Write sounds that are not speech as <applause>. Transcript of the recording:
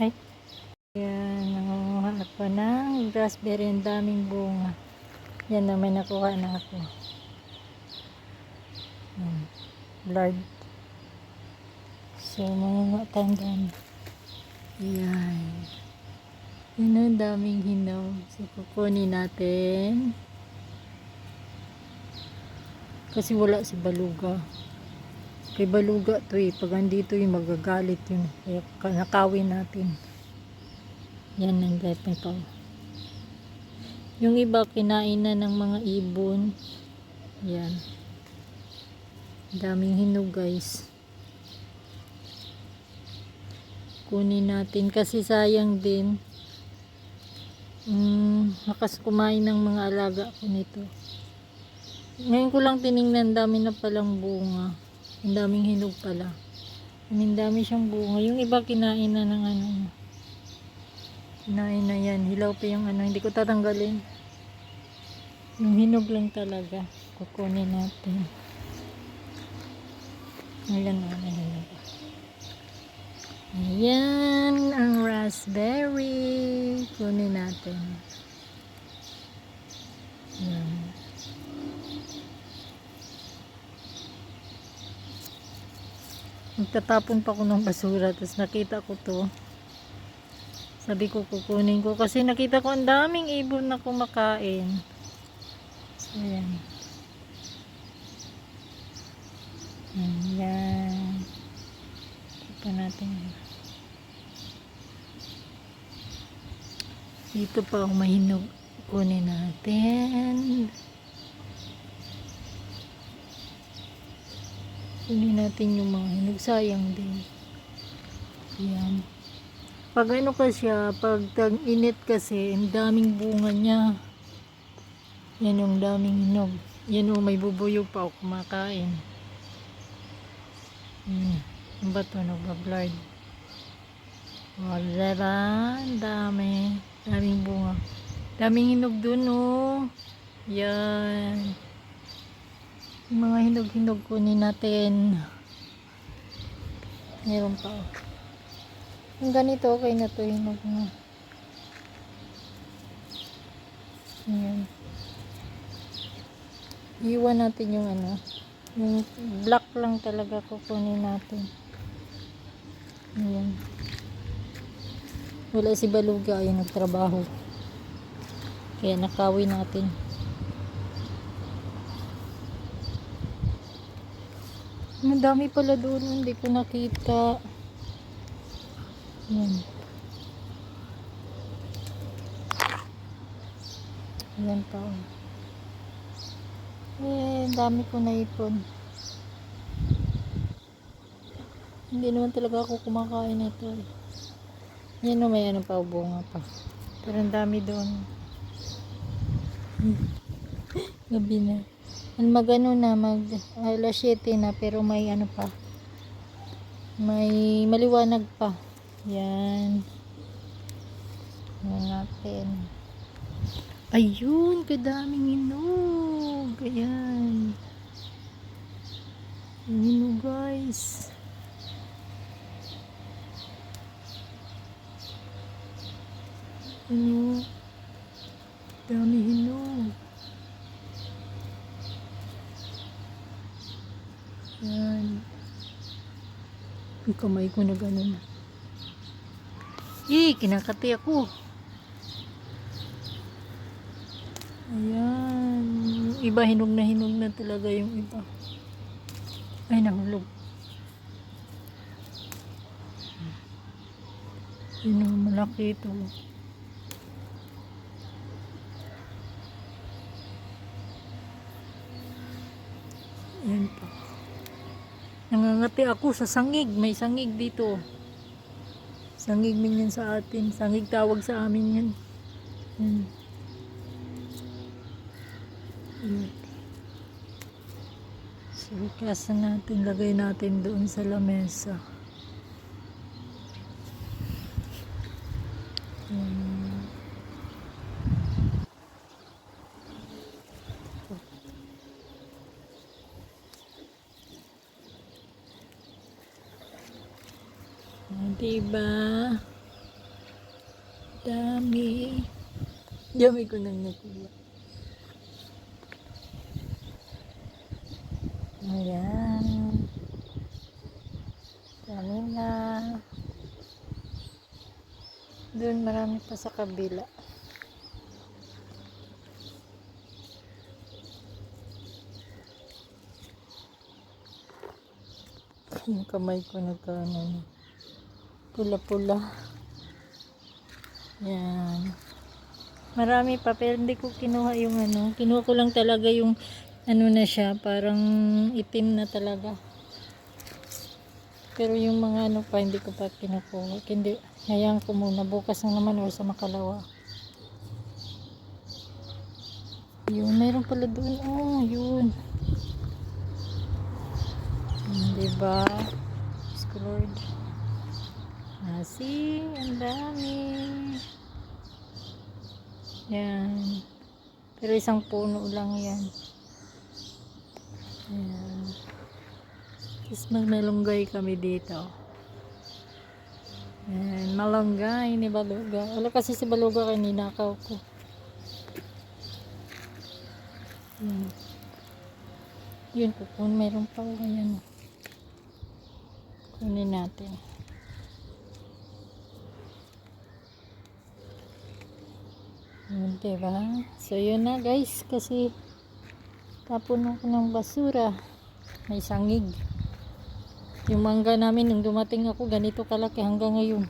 Ay. Yan, nangunguha ako ng raspberry. Ang daming bunga. Yan na, may nakuha na ako. Yan. Blurred. So, mangunguha tayong dami. Yan. Yan ang daming hinog. So, kukunin natin. Kasi wala si Baluga. Kay Baluga to eh. Pag andito yung magagalit yun. Kaya ka- nakawin natin. Yan ang gayet ko. Yung iba kinain na ng mga ibon. Yan. Daming hinog guys. Kunin natin kasi sayang din. Mm, makas kumain ng mga alaga ko nito. Ngayon ko lang tiningnan, dami na palang bunga. Ang daming hinog pala. Ang dami siyang bunga. Yung iba kinain na ng ano. Kinain na yan. Hilaw pa yung ano. Hindi ko tatanggalin. Yung hinog lang talaga. Kukunin natin. Ayan na. Ayan Ayan ang raspberry. Kunin natin. Ayan. Nagtatapon pa ko ng basura. Tapos nakita ko to. Sabi ko kukunin ko. Kasi nakita ko ang daming ibon na kumakain. So, ayan. Ayan. Pa natin. Dito pa ako mahinog. Kunin natin. Kunin natin yung mga hinog. Sayang din. Ayan. Pag ano kasi, pag tag-init kasi, ang daming bunga niya. Yan yung daming hinog. Yan o, may bubuyo pa ako kumakain. Hmm. Ang bato, nagbablard. O, diba? Ang dami. Daming bunga. Daming hinog dun, oh. Yan. Yung mga hinog-hinog kunin natin. Meron pa, oh. Yung ganito, okay na to, hinog na. Ayan. Iwan natin yung ano, yung black lang talaga kukunin natin. Ayan. Wala si Baluga, ay nagtrabaho. Kaya nakawi natin. Madami pala doon, hindi ko nakita. Ayan. Ayan pa. oh. Eh, dami ko naipon. Hindi naman talaga ako kumakain nito. eh. Yan o, may ano pa, bunga pa. Pero ang dami doon. <laughs> Gabi na. Ang magano na, mag alas 7 na, pero may ano pa. May maliwanag pa. Yan. Yan natin. Ayun, kadaming hinog. Ayan. Ang Hinog, guys. Ano? Dami hinog. Yan. Yung kamay ko na gano'n. Eh, kinakati ako. Ayan. Yung iba hinog na hinog na talaga yung iba. Ay, nahulog. Yun ang malaki ito. Ayan pa. Nangangati ako sa sangig. May sangig dito. Sangig min yan sa atin. Sangig tawag sa amin yan. Yan. Yan. So, kasa natin, lagay natin doon sa lamesa. Yan. Ah, Diba? Dami. Dami ko nang nakuha. Ayan. Dami na. Doon marami pa sa kabila. Yung kamay ko nagkaano. Pula-pula. Yan. Marami pa pero hindi ko kinuha yung ano. Kinuha ko lang talaga yung ano na siya. Parang itim na talaga. Pero yung mga ano pa hindi ko pa kinukuha. Hindi. Hayaan ko muna. Bukas na naman or sa makalawa. Yun. Meron pala doon. Oh, yun. Diba? Diyos ko Lord. Asi, ang dami. Yan. Pero isang puno lang yan. Yan. Tapos may malunggay kami dito. Yan, malunggay ni Baluga. Wala kasi si Baluga kay ninakaw ko. Yan. Yun, kukun. Meron pa ko yan. Kunin natin. Yun, diba? So, yun na guys. Kasi, tapon ako ng basura. May sangig. Yung mangga namin, nung dumating ako, ganito kalaki hanggang ngayon.